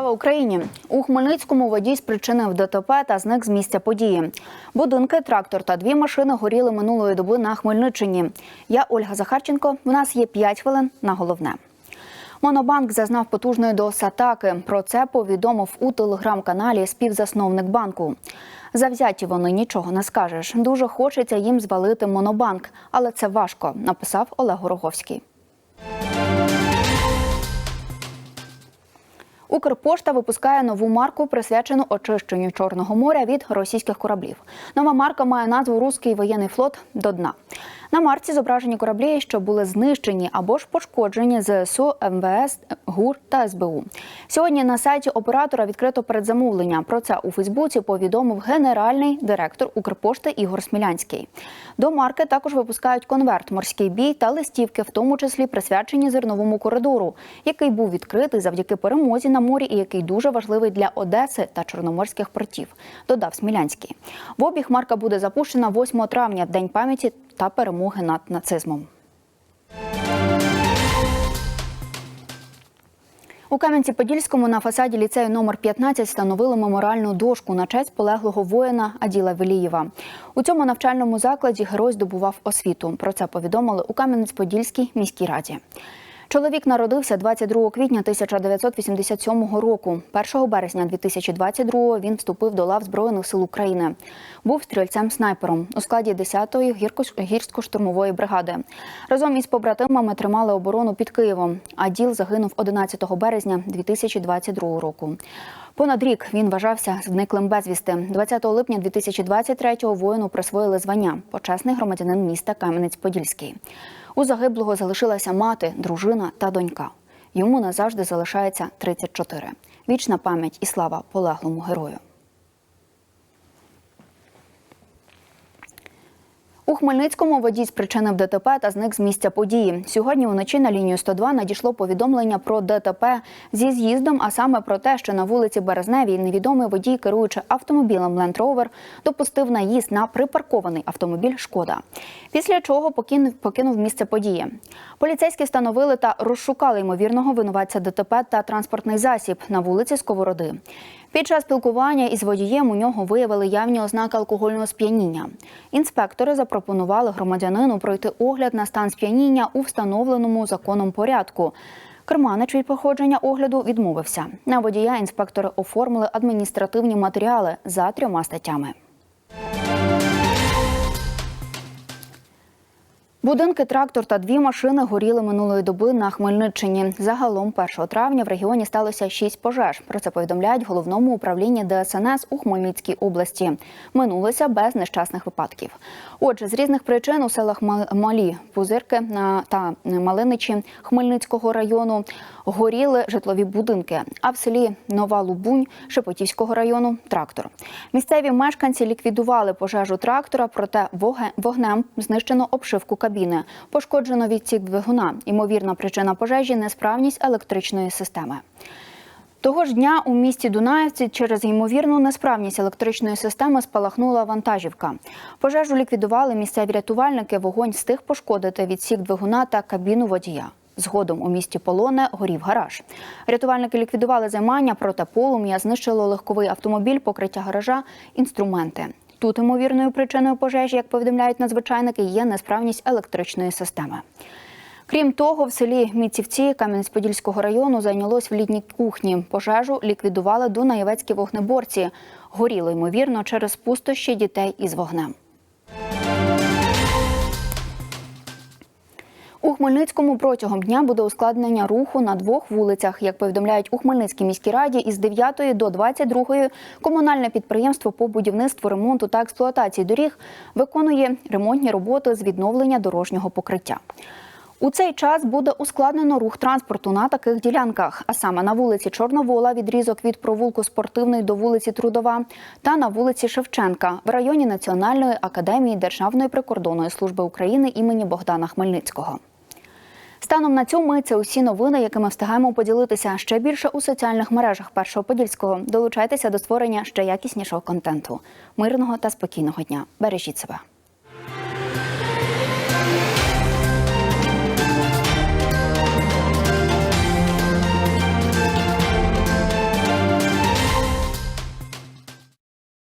Україні! У Хмельницькому водій спричинив ДТП та зник з місця події. Будинки, трактор та дві машини горіли минулої доби на Хмельниччині. Я Ольга Захарченко. У нас є 5 хвилин на головне. Монобанк зазнав потужної досатаки. Про це повідомив у телеграм-каналі співзасновник банку. Завзяті вони нічого не скажеш. Дуже хочеться їм звалити монобанк, але це важко, написав Олег Гороговський. Укрпошта випускає нову марку, присвячену очищенню Чорного моря від російських кораблів. Нова марка має назву Руський воєнний флот до дна. На марці зображені кораблі, що були знищені або ж пошкоджені ЗСУ, МВС, ГУР та СБУ. Сьогодні на сайті оператора відкрито передзамовлення. Про це у Фейсбуці повідомив генеральний директор Укрпошти Ігор Смілянський. До марки також випускають конверт, морський бій та листівки, в тому числі присвячені зерновому коридору, який був відкритий завдяки перемозі на морі і який дуже важливий для Одеси та чорноморських портів. Додав Смілянський. В обіг марка буде запущена 8 травня, в день пам'яті та перемоги над нацизмом. У Кам'янці-Подільському на фасаді ліцею номер 15 встановили меморіальну дошку на честь полеглого воїна Аділа Велієва. У цьому навчальному закладі герой здобував освіту. Про це повідомили у Кам'янець-Подільській міській раді. Чоловік народився 22 квітня 1987 року. 1 березня 2022 він вступив до лав Збройних сил України. Був стрільцем-снайпером у складі 10-ї гірсько-штурмової бригади. Разом із побратимами тримали оборону під Києвом. А діл загинув 11 березня 2022 року. Понад рік він вважався зниклим безвісти. 20 липня 2023-го воїну присвоїли звання почесний громадянин міста Кам'янець-Подільський. У загиблого залишилася мати, дружина та донька. Йому назавжди залишається 34. Вічна пам'ять і слава полеглому герою. У Хмельницькому водій спричинив ДТП та зник з місця події. Сьогодні уночі на лінію 102 надійшло повідомлення про ДТП зі з'їздом, а саме про те, що на вулиці Березневій невідомий водій, керуючи автомобілем Land Rover, допустив наїзд на припаркований автомобіль Шкода. Після чого покинув, місце події. Поліцейські встановили та розшукали ймовірного винуватця ДТП та транспортний засіб на вулиці Сковороди. Під час спілкування із водієм у нього виявили явні ознаки алкогольного сп'яніння. Інспектори запропонували громадянину пройти огляд на стан сп'яніння у встановленому законом порядку. Керманич від походження огляду відмовився. На водія інспектори оформили адміністративні матеріали за трьома статтями. Будинки, трактор та дві машини горіли минулої доби на Хмельниччині. Загалом 1 травня в регіоні сталося шість пожеж. Про це повідомляють головному управлінні ДСНС у Хмельницькій області. Минулося без нещасних випадків. Отже, з різних причин у селах Малі Пузирки та Малиничі Хмельницького району горіли житлові будинки. А в селі Нова Лубунь Шепотівського району трактор. Місцеві мешканці ліквідували пожежу трактора, проте вогнем знищено обшивку кабіни. Пошкоджено відсік двигуна. Ймовірна причина пожежі несправність електричної системи. Того ж дня у місті Дунаївці через ймовірну несправність електричної системи спалахнула вантажівка. Пожежу ліквідували місцеві рятувальники. Вогонь встиг пошкодити відсік двигуна та кабіну водія. Згодом у місті Полоне горів гараж. Рятувальники ліквідували займання, проте полум'я знищило легковий автомобіль, покриття гаража, інструменти. Тут ймовірною причиною пожежі, як повідомляють надзвичайники, є несправність електричної системи. Крім того, в селі Міцівці Кам'янець-Подільського району зайнялось в літній кухні. Пожежу ліквідували дунаєвецькі вогнеборці. Горіло ймовірно через пустощі дітей із вогнем. У Хмельницькому протягом дня буде ускладнення руху на двох вулицях. Як повідомляють у Хмельницькій міській раді, із 9 до 22 комунальне підприємство по будівництву, ремонту та експлуатації доріг виконує ремонтні роботи з відновлення дорожнього покриття. У цей час буде ускладнено рух транспорту на таких ділянках, а саме на вулиці Чорновола, відрізок від провулку спортивний до вулиці Трудова, та на вулиці Шевченка в районі Національної академії Державної прикордонної служби України імені Богдана Хмельницького. Станом на цьому це усі новини, якими встигаємо поділитися ще більше у соціальних мережах Першого Подільського. Долучайтеся до створення ще якіснішого контенту. Мирного та спокійного дня. Бережіть себе.